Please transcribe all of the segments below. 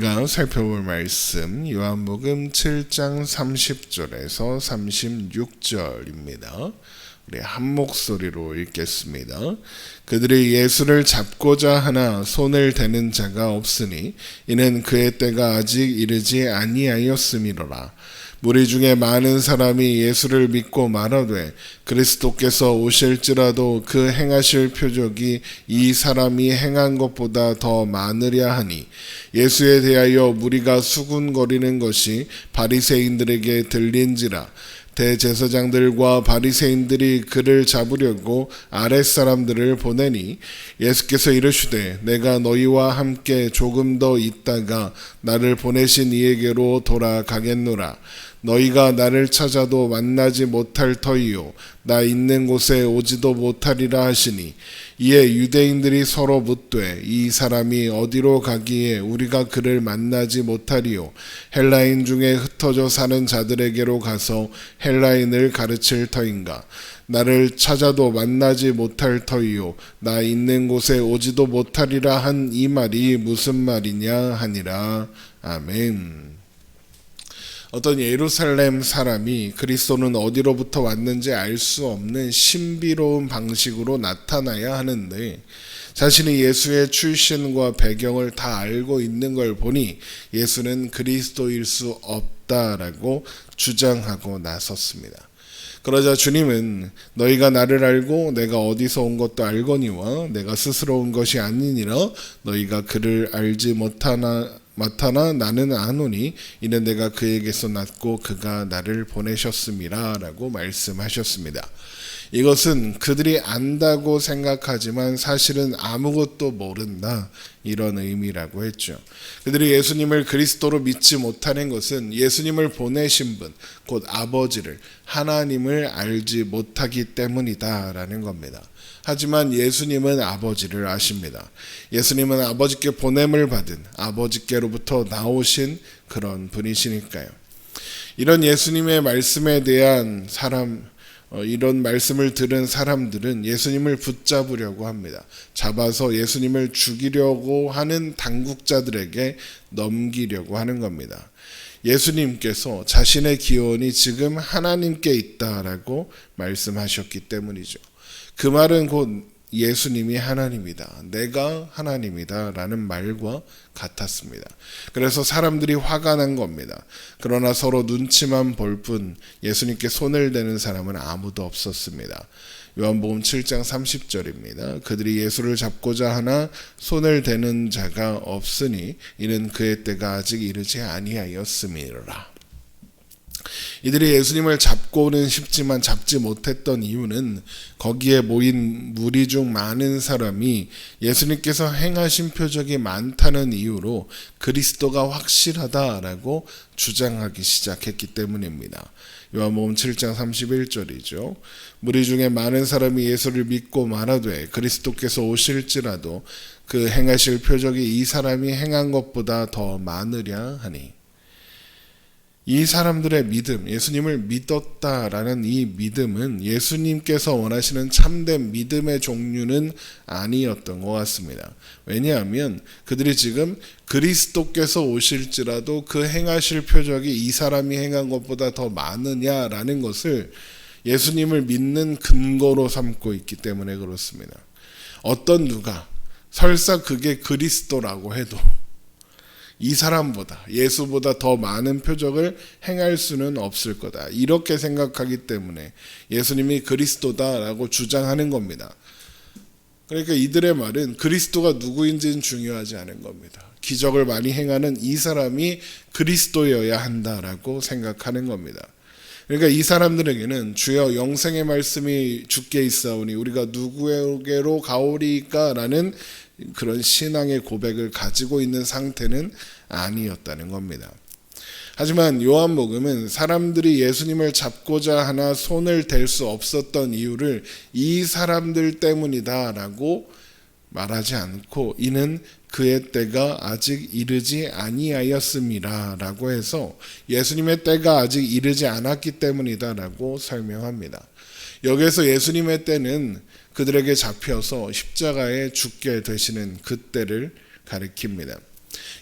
우리가 살펴볼 말씀 요한복음 7장 30절에서 36절입니다. 우리 한 목소리로 읽겠습니다. 그들이 예수를 잡고자 하나 손을 대는 자가 없으니 이는 그의 때가 아직 이르지 아니하였음이로라. 무리 중에 많은 사람이 예수를 믿고 말하되 그리스도께서 오실지라도 그 행하실 표적이 이 사람이 행한 것보다 더 많으랴 하니 예수에 대하여 무리가 수군거리는 것이 바리새인들에게 들린지라 대제사장들과 바리새인들이 그를 잡으려고 아랫사람들을 보내니 예수께서 이르시되 내가 너희와 함께 조금 더 있다가 나를 보내신 이에게로 돌아가겠노라. 너희가 나를 찾아도 만나지 못할 터이요. 나 있는 곳에 오지도 못하리라 하시니 이에 유대인들이 서로 묻되 이 사람이 어디로 가기에 우리가 그를 만나지 못하리요? 헬라인 중에 흩어져 사는 자들에게로 가서 헬라인을 가르칠 터인가? 나를 찾아도 만나지 못할 터이요. 나 있는 곳에 오지도 못하리라 한 이 말이 무슨 말이냐? 하니라. 아멘. 어떤 예루살렘 사람이 그리스도는 어디로부터 왔는지 알 수 없는 신비로운 방식으로 나타나야 하는데 자신이 예수의 출신과 배경을 다 알고 있는 걸 보니 예수는 그리스도일 수 없다라고 주장하고 나섰습니다. 그러자 주님은 너희가 나를 알고 내가 어디서 온 것도 알거니와 내가 스스로 온 것이 아니니라 너희가 그를 알지 못하나 마타나 나는 아노니 이는 내가 그에게서 났고 그가 나를 보내셨음이라라고 말씀하셨습니다. 이것은 그들이 안다고 생각하지만 사실은 아무것도 모른다 이런 의미라고 했죠. 그들이 예수님을 그리스도로 믿지 못하는 것은 예수님을 보내신 분, 곧 아버지를 하나님을 알지 못하기 때문이다라는 겁니다. 하지만 예수님은 아버지를 아십니다. 예수님은 아버지께 보냄을 받은 아버지께로부터 나오신 그런 분이시니까요. 이런 예수님의 말씀에 대한 사람 어, 이런 말씀을 들은 사람들은 예수님을 붙잡으려고 합니다. 잡아서 예수님을 죽이려고 하는 당국자들에게 넘기려고 하는 겁니다. 예수님께서 자신의 기원이 지금 하나님께 있다라고 말씀하셨기 때문이죠. 그 말은 곧 예수님이 하나님이다. 내가 하나님이다. 라는 말과 같았습니다. 그래서 사람들이 화가 난 겁니다. 그러나 서로 눈치만 볼 뿐 예수님께 손을 대는 사람은 아무도 없었습니다. 요한복음 7장 30절입니다. 그들이 예수를 잡고자 하나 손을 대는 자가 없으니 이는 그의 때가 아직 이르지 아니하였음이라. 이들이 예수님을 잡고는 싶지만 잡지 못했던 이유는 거기에 모인 무리 중 많은 사람이 예수님께서 행하신 표적이 많다는 이유로 그리스도가 확실하다라고 주장하기 시작했기 때문입니다. 요한복음 7장 31절이죠. 무리 중에 많은 사람이 예수를 믿고 말하되 그리스도께서 오실지라도 그 행하실 표적이 이 사람이 행한 것보다 더 많으랴 하니 이 사람들의 믿음, 예수님을 믿었다라는 이 믿음은 예수님께서 원하시는 참된 믿음의 종류는 아니었던 것 같습니다. 왜냐하면 그들이 지금 그리스도께서 오실지라도 그 행하실 표적이 이 사람이 행한 것보다 더 많으냐라는 것을 예수님을 믿는 근거로 삼고 있기 때문에 그렇습니다. 어떤 누가 설사 그게 그리스도라고 해도 이 사람보다 예수보다 더 많은 표적을 행할 수는 없을 거다. 이렇게 생각하기 때문에 예수님이 그리스도다라고 주장하는 겁니다. 그러니까 이들의 말은 그리스도가 누구인지는 중요하지 않은 겁니다. 기적을 많이 행하는 이 사람이 그리스도여야 한다라고 생각하는 겁니다. 그러니까 이 사람들에게는 주여 영생의 말씀이 주께 있사오니 우리가 누구에게로 가오리까라는 그런 신앙의 고백을 가지고 있는 상태는 아니었다는 겁니다. 하지만 요한복음은 사람들이 예수님을 잡고자 하나 손을 댈 수 없었던 이유를 이 사람들 때문이다라고 말하지 않고 이는 그의 때가 아직 이르지 아니하였음이라라고 해서 예수님의 때가 아직 이르지 않았기 때문이다라고 설명합니다. 여기에서 예수님의 때는 그들에게 잡혀서 십자가에 죽게 되시는 그때를 가리킵니다.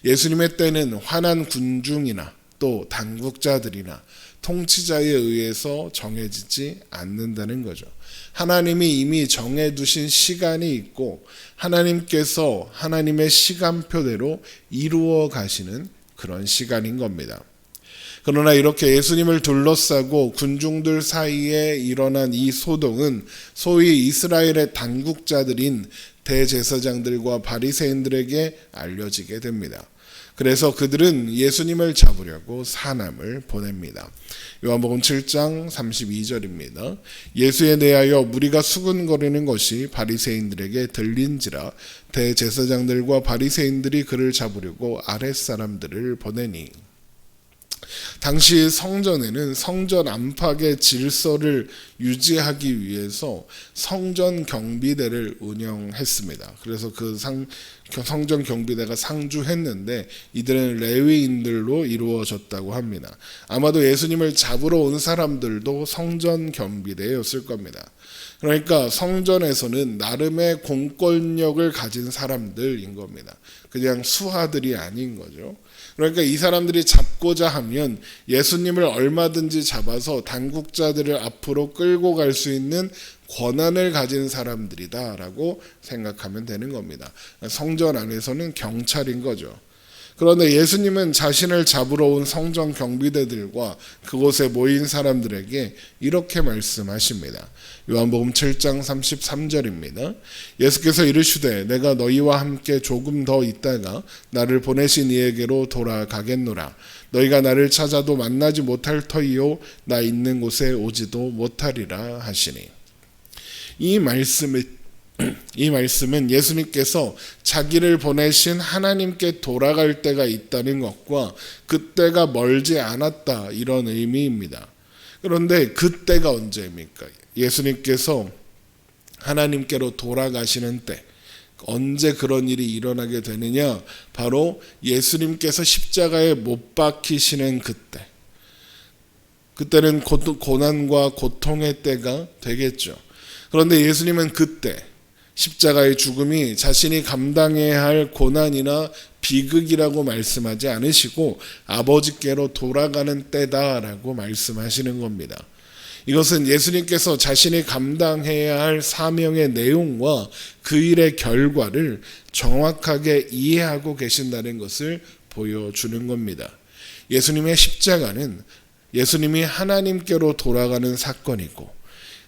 예수님의 때는 환한 군중이나 또 당국자들이나 통치자에 의해서 정해지지 않는다는 거죠. 하나님이 이미 정해두신 시간이 있고 하나님께서 하나님의 시간표대로 이루어 가시는 그런 시간인 겁니다. 그러나 이렇게 예수님을 둘러싸고 군중들 사이에 일어난 이 소동은 소위 이스라엘의 당국자들인 대제사장들과 바리새인들에게 알려지게 됩니다. 그래서 그들은 예수님을 잡으려고 사람을 보냅니다. 요한복음 7장 32절입니다. 예수에 대하여 무리가 수군거리는 것이 바리새인들에게 들린지라 대제사장들과 바리새인들이 그를 잡으려고 아랫사람들을 보내니 당시 성전에는 성전 안팎의 질서를 유지하기 위해서 성전 경비대를 운영했습니다. 그래서 그 상, 성전 경비대가 상주했는데 이들은 레위인들로 이루어졌다고 합니다. 아마도 예수님을 잡으러 온 사람들도 성전 경비대였을 겁니다. 그러니까 성전에서는 나름의 공권력을 가진 사람들인 겁니다. 그냥 수하들이 아닌 거죠. 그러니까 이 사람들이 잡고자 하면 예수님을 얼마든지 잡아서 당국자들을 앞으로 끌고 갈 수 있는 권한을 가진 사람들이다라고 생각하면 되는 겁니다. 성전 안에서는 경찰인 거죠. 그런데 예수님은 자신을 잡으러 온 성전 경비대들과 그곳에 모인 사람들에게 이렇게 말씀하십니다. 요한복음 7장 33절입니다. 예수께서 이르시되 내가 너희와 함께 조금 더 있다가 나를 보내신 이에게로 돌아가겠노라. 너희가 나를 찾아도 만나지 못할 터이요 나 있는 곳에 오지도 못하리라 하시니. 이 말씀을 이 말씀은 예수님께서 자기를 보내신 하나님께 돌아갈 때가 있다는 것과 그때가 멀지 않았다 이런 의미입니다. 그런데 그때가 언제입니까? 예수님께서 하나님께로 돌아가시는 때 언제 그런 일이 일어나게 되느냐? 바로 예수님께서 십자가에 못 박히시는 그때. 그때는 고난과 고통의 때가 되겠죠. 그런데 예수님은 그때 십자가의 죽음이 자신이 감당해야 할 고난이나 비극이라고 말씀하지 않으시고 아버지께로 돌아가는 때다라고 말씀하시는 겁니다. 이것은 예수님께서 자신이 감당해야 할 사명의 내용과 그 일의 결과를 정확하게 이해하고 계신다는 것을 보여주는 겁니다. 예수님의 십자가는 예수님이 하나님께로 돌아가는 사건이고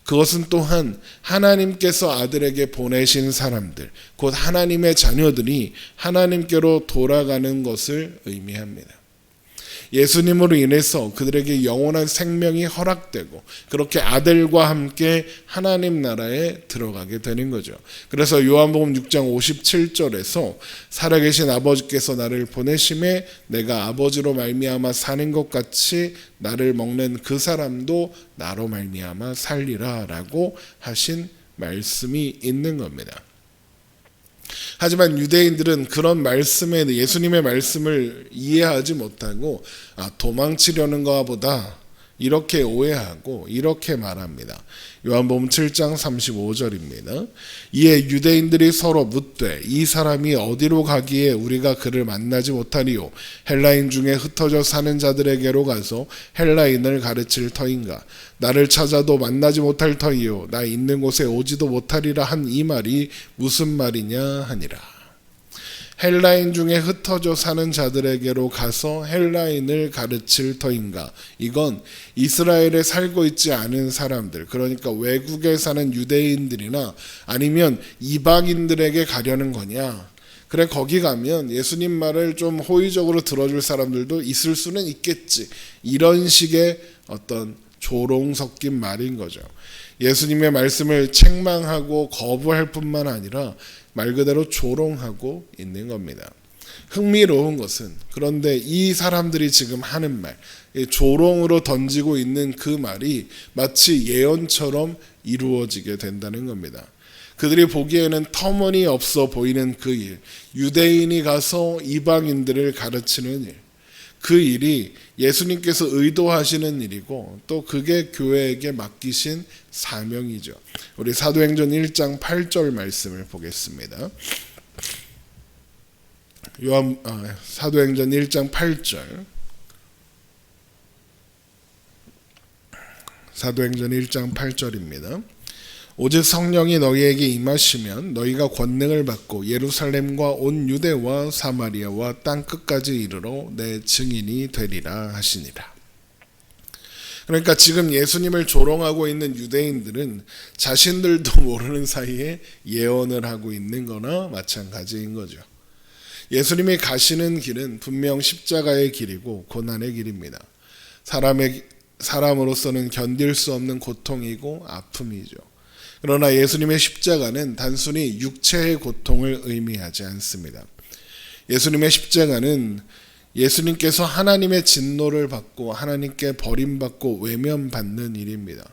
그것은 또한 하나님께서 아들에게 보내신 사람들, 곧 하나님의 자녀들이 하나님께로 돌아가는 것을 의미합니다. 예수님으로 인해서 그들에게 영원한 생명이 허락되고 그렇게 아들과 함께 하나님 나라에 들어가게 되는 거죠. 그래서 요한복음 6장 57절에서 살아계신 아버지께서 나를 보내심에 내가 아버지로 말미암아 사는 것 같이 나를 먹는 그 사람도 나로 말미암아 살리라라고 하신 말씀이 있는 겁니다. 하지만 유대인들은 그런 말씀에 예수님의 말씀을 이해하지 못하고 아, 도망치려는 것보다 이렇게 오해하고 이렇게 말합니다. 요한복음 7장 35절입니다. 이에 유대인들이 서로 묻되 이 사람이 어디로 가기에 우리가 그를 만나지 못하리요 헬라인 중에 흩어져 사는 자들에게로 가서 헬라인을 가르칠 터인가 나를 찾아도 만나지 못할 터이요 나 있는 곳에 오지도 못하리라 한 이 말이 무슨 말이냐 하니라. 헬라인 중에 흩어져 사는 자들에게로 가서 헬라인을 가르칠 터인가? 이건 이스라엘에 살고 있지 않은 사람들, 그러니까 외국에 사는 유대인들이나 아니면 이방인들에게 가려는 거냐? 그래 거기 가면 예수님 말을 좀 호의적으로 들어줄 사람들도 있을 수는 있겠지. 이런 식의 어떤 조롱 섞인 말인 거죠. 예수님의 말씀을 책망하고 거부할 뿐만 아니라 말 그대로 조롱하고 있는 겁니다. 흥미로운 것은 그런데 이 사람들이 지금 하는 말, 조롱으로 던지고 있는 그 말이 마치 예언처럼 이루어지게 된다는 겁니다. 그들이 보기에는 터무니 없어 보이는 그 일, 유대인이 가서 이방인들을 가르치는 일, 그 일이 예수님께서 의도하시는 일이고 또 그게 교회에게 맡기신 사명이죠. 우리 사도행전 1장 8절 말씀을 보겠습니다. 요한 아, 사도행전 1장 8절 사도행전 1장 8절입니다. 오직 성령이 너희에게 임하시면 너희가 권능을 받고 예루살렘과 온 유대와 사마리아와 땅 끝까지 이르러 내 증인이 되리라 하시니라. 그러니까 지금 예수님을 조롱하고 있는 유대인들은 자신들도 모르는 사이에 예언을 하고 있는 거나 마찬가지인 거죠. 예수님이 가시는 길은 분명 십자가의 길이고 고난의 길입니다. 사람의 사람으로서는 견딜 수 없는 고통이고 아픔이죠. 그러나 예수님의 십자가는 단순히 육체의 고통을 의미하지 않습니다. 예수님의 십자가는 예수님께서 하나님의 진노를 받고 하나님께 버림받고 외면받는 일입니다.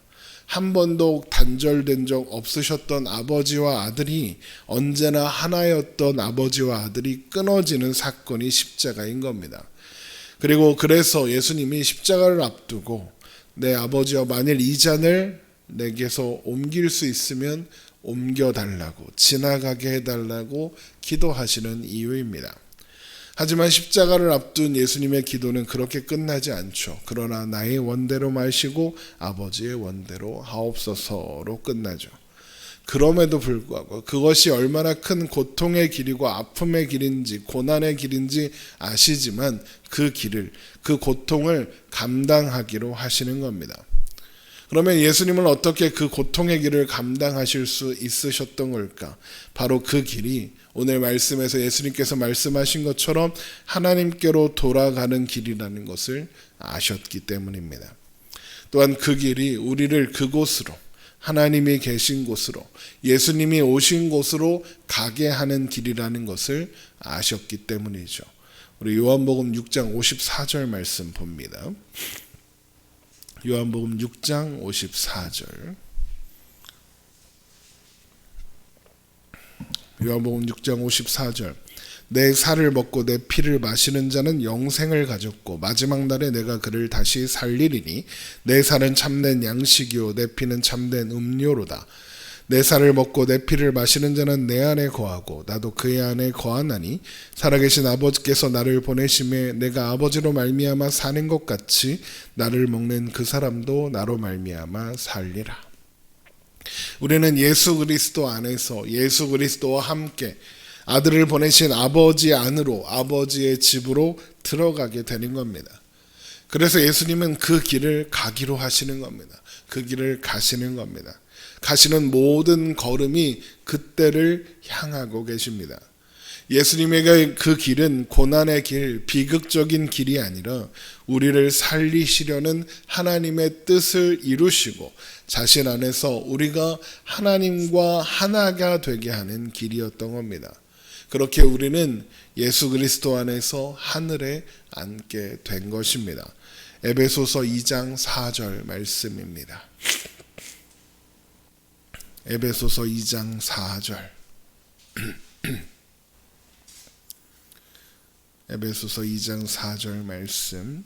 한 번도 단절된 적 없으셨던 아버지와 아들이 언제나 하나였던 아버지와 아들이 끊어지는 사건이 십자가인 겁니다. 그리고 그래서 예수님이 십자가를 앞두고 내 아버지와 만일 이 잔을 내게서 옮길 수 있으면 옮겨달라고 지나가게 해달라고 기도하시는 이유입니다. 하지만 십자가를 앞둔 예수님의 기도는 그렇게 끝나지 않죠. 그러나 나의 원대로 마시고 아버지의 원대로 하옵소서로 끝나죠. 그럼에도 불구하고 그것이 얼마나 큰 고통의 길이고 아픔의 길인지 고난의 길인지 아시지만 그 길을 그 고통을 감당하기로 하시는 겁니다. 그러면 예수님은 어떻게 그 고통의 길을 감당하실 수 있으셨던 걸까? 바로 그 길이 오늘 말씀에서 예수님께서 말씀하신 것처럼 하나님께로 돌아가는 길이라는 것을 아셨기 때문입니다. 또한 그 길이 우리를 그곳으로 하나님이 계신 곳으로 예수님이 오신 곳으로 가게 하는 길이라는 것을 아셨기 때문이죠. 우리 요한복음 6장 54절 말씀 봅니다. 요한복음 6장 54절. 요한복음 6장 54절. 내 살을 먹고 내 피를 마시는 자는 영생을 가졌고 마지막 날에 내가 그를 다시 살리리니 내 살은 참된 양식이요 내 피는 참된 음료로다. 내 살을 먹고 내 피를 마시는 자는 내 안에 거하고 나도 그의 안에 거하나니 살아계신 아버지께서 나를 보내심에 내가 아버지로 말미암아 사는 것 같이 나를 먹는 그 사람도 나로 말미암아 살리라. 우리는 예수 그리스도 안에서 예수 그리스도와 함께 아들을 보내신 아버지 안으로 아버지의 집으로 들어가게 되는 겁니다. 그래서 예수님은 그 길을 가기로 하시는 겁니다. 그 길을 가시는 겁니다. 가시는 모든 걸음이 그때를 향하고 계십니다. 예수님에게 그 길은 고난의 길, 비극적인 길이 아니라 우리를 살리시려는 하나님의 뜻을 이루시고 자신 안에서 우리가 하나님과 하나가 되게 하는 길이었던 겁니다. 그렇게 우리는 예수 그리스도 안에서 하늘에 앉게 된 것입니다. 에베소서 2장 4절 말씀입니다. 에베소서 2장 4절. 에베소서 2장 4절 말씀.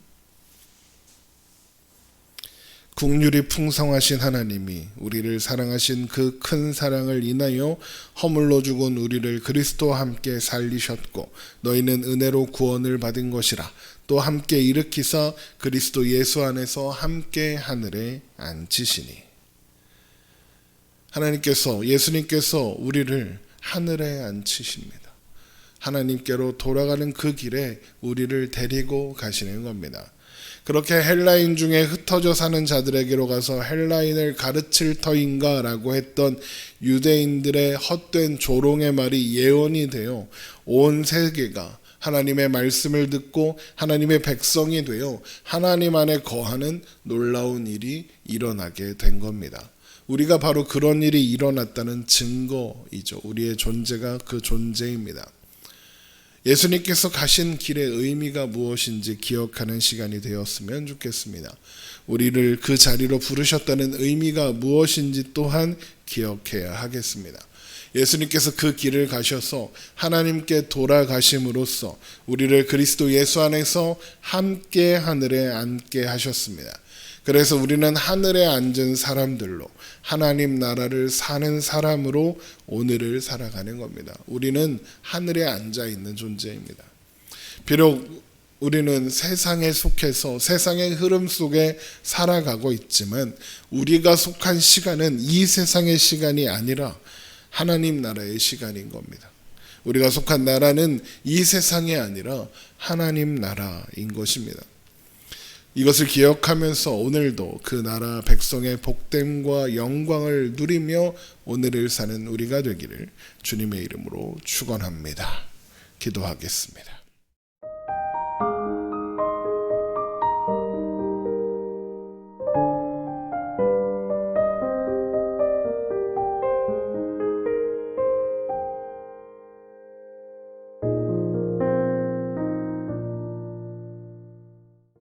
국률이 풍성하신 하나님이 우리를 사랑하신 그 큰 사랑을 인하여 허물로 죽은 우리를 그리스도와 함께 살리셨고 너희는 은혜로 구원을 받은 것이라. 또 함께 일으키사 그리스도 예수 안에서 함께 하늘에 앉히시니 하나님께서 예수님께서 우리를 하늘에 앉히십니다. 하나님께로 돌아가는 그 길에 우리를 데리고 가시는 겁니다. 그렇게 헬라인 중에 흩어져 사는 자들에게로 가서 헬라인을 가르칠 터인가라고 했던 유대인들의 헛된 조롱의 말이 예언이 되어 온 세계가 하나님의 말씀을 듣고 하나님의 백성이 되어 하나님 안에 거하는 놀라운 일이 일어나게 된 겁니다. 우리가 바로 그런 일이 일어났다는 증거이죠. 우리의 존재가 그 존재입니다. 예수님께서 가신 길의 의미가 무엇인지 기억하는 시간이 되었으면 좋겠습니다. 우리를 그 자리로 부르셨다는 의미가 무엇인지 또한 기억해야 하겠습니다. 예수님께서 그 길을 가셔서 하나님께 돌아가심으로써 우리를 그리스도 예수 안에서 함께 하늘에 앉게 하셨습니다. 그래서 우리는 하늘에 앉은 사람들로 하나님 나라를 사는 사람으로 오늘을 살아가는 겁니다. 우리는 하늘에 앉아 있는 존재입니다. 비록 우리는 세상에 속해서 세상의 흐름 속에 살아가고 있지만 우리가 속한 시간은 이 세상의 시간이 아니라 하나님 나라의 시간인 겁니다. 우리가 속한 나라는 이 세상이 아니라 하나님 나라인 것입니다. 이것을 기억하면서 오늘도 그 나라 백성의 복됨과 영광을 누리며 오늘을 사는 우리가 되기를 주님의 이름으로 축원합니다. 기도하겠습니다.